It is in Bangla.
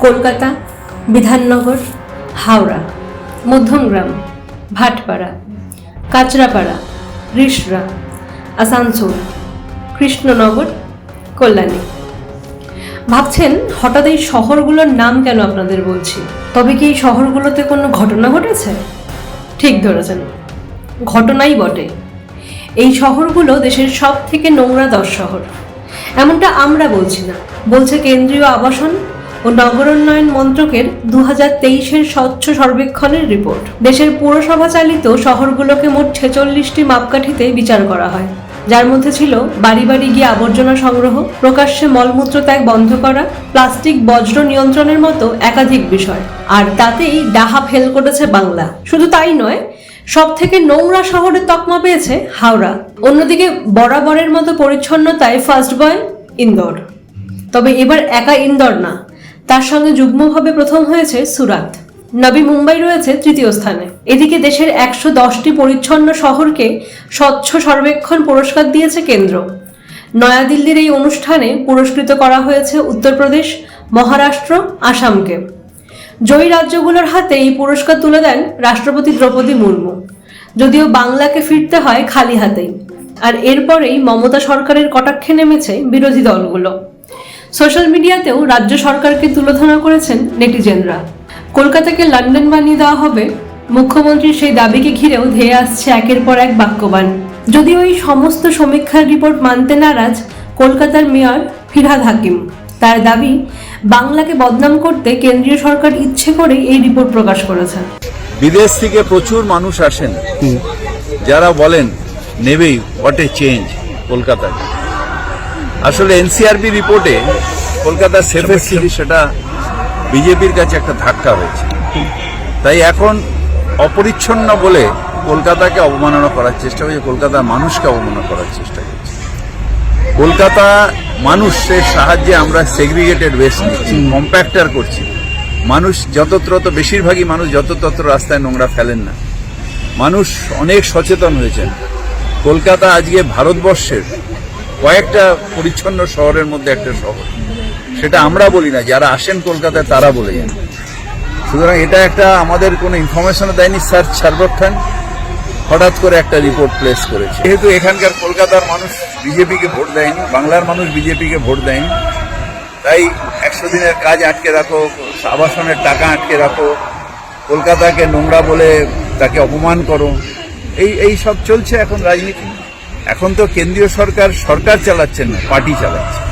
কলকাতা, বিধাননগর, হাওড়া, মধ্যমগ্রাম, ভাটপাড়া, কাঁচরাপাড়া রিষড়া আসানসোল, কৃষ্ণনগর, কল্যাণী। ভাবছেন হঠাৎ এই শহরগুলোর নাম কেন আপনাদের বলছি? তবে কি এই শহরগুলোতে কোনো ঘটনা ঘটেছে? ঠিক ধরেছেন। ঘটনাই বটে। এই শহরগুলো দেশের সব থেকে নোংরা দশ শহর। এমনটা আমরা বলছি না। বলছে কেন্দ্রীয় আবাসন ও নগরোন্নয়ন মন্ত্রকের দু হাজার তেইশের স্বচ্ছ সর্বেক্ষণের রিপোর্ট। দেশের পুরসভা চালিত শহরগুলোকে মোট ছেচল্লিশটি মাপকাঠিতে বিচার করা হয়। যার মধ্যে ছিল বাড়ি বাড়ি গিয়ে আবর্জনা সংগ্রহ, প্রকাশ্যে মলমূত্র ত্যাগ বন্ধ করা, প্লাস্টিক বজ্র নিয়ন্ত্রণের মতো একাধিক বিষয়। আর তাতেই ডাহা ফেল করেছে বাংলা। শুধু তাই নয় সব থেকে নোংরা শহরের তকমা পেয়েছে হাওড়া। অন্যদিকে বরাবরের মতো পরিচ্ছন্নতায় ফার্স্ট বয় ইন্দোর। তবে এবার একা ইন্দোর না তার সঙ্গে যুগ্মভাবে প্রথম হয়েছে সুরাত। নবী মুম্বাই রয়েছে তৃতীয় স্থানে। এদিকে দেশের একশো দশটি পরিচ্ছন্ন শহরকে স্বচ্ছ সর্বেক্ষণ পুরস্কার দিয়েছে কেন্দ্র। নয়াদিল্লির এই অনুষ্ঠানে পুরস্কৃত করা হয়েছে উত্তরপ্রদেশ, মহারাষ্ট্র, আসামকে। জয়ী রাজ্যগুলোর হাতে এই পুরস্কার তুলে দেন রাষ্ট্রপতি দ্রৌপদী মুর্মু। যদিও বাংলাকে ফিরতে হয় খালি হাতেই। আর এরপরেই মমতা সরকারের কটাক্ষে নেমেছে বিরোধী দলগুলো। সোশ্যাল মিডিয়াতেও রাজ্য সরকারকে তুলোধনা করেছেন নেটিজেনরা। কলকাতাকে লন্ডন বানিয়ে দেওয়া হবে মুখ্যমন্ত্রীর সেই দাবিকে ঘিরেও ধেয়ে আসছে একের পর এক বাক্যবান। যদিও এই সমস্ত সমীক্ষার রিপোর্ট মানতে নারাজ কলকাতার মেয়র ফিরহাদ হাকিম। তার দাবি বাংলাকে বদনাম করতে কেন্দ্রীয় সরকার ইচ্ছে করেই এই রিপোর্ট প্রকাশ করেছে। বিদেশ থেকে প্রচুর মানুষ আসেন। যারা বলেন নেবেই হোয়াট এ চেঞ্জ কলকাতায়। আসলে এনসিআরবি রিপোর্টে কলকাতার সেফেস্ট সিটি সেটা বিজেপির কাছে একটা ধাক্কা হয়েছে। তাই এখন অপরিচ্ছন্ন বলে কলকাতাকে অবমাননা করার চেষ্টা হয়েছে কলকাতার মানুষকে অবমাননা করার চেষ্টা করছে। কলকাতা মানুষের সাহায্যে আমরা সেগ্রিগেটেড ওয়েস্ট নিচ্ছি কম্প্যাক্টার করছি। মানুষ যতত্র তো বেশিরভাগই মানুষ যততত্র রাস্তায় নোংরা ফেলেন না। মানুষ অনেক সচেতন হয়েছেন। কলকাতা আজকে ভারতবর্ষের কয়েকটা পরিচ্ছন্ন শহরের মধ্যে একটা শহর। সেটা আমরা বলি না, যারা আসেন কলকাতায় তারা বলে যান। সুতরাং এটা একটা আমাদের কোনো ইনফরমেশনও দেয়নি সার্চ সর্বেক্ষণ। হঠাৎ করে একটা রিপোর্ট প্লেস করেছে। যেহেতু এখানকার কলকাতার মানুষ বিজেপিকে ভোট দেয়নি, বাংলার মানুষ বিজেপিকে ভোট দেয়নি, তাই একশো দিনের কাজ আটকে রাখো, আবাসনের টাকা আটকে রাখো, কলকাতাকে নোংরা বলে তাকে অপমান করো, এই এই সব চলছে এখন রাজনীতি। এখন তো কেন্দ্রীয় সরকার সরকার চালাচ্ছে না পার্টি চালাচ্ছে।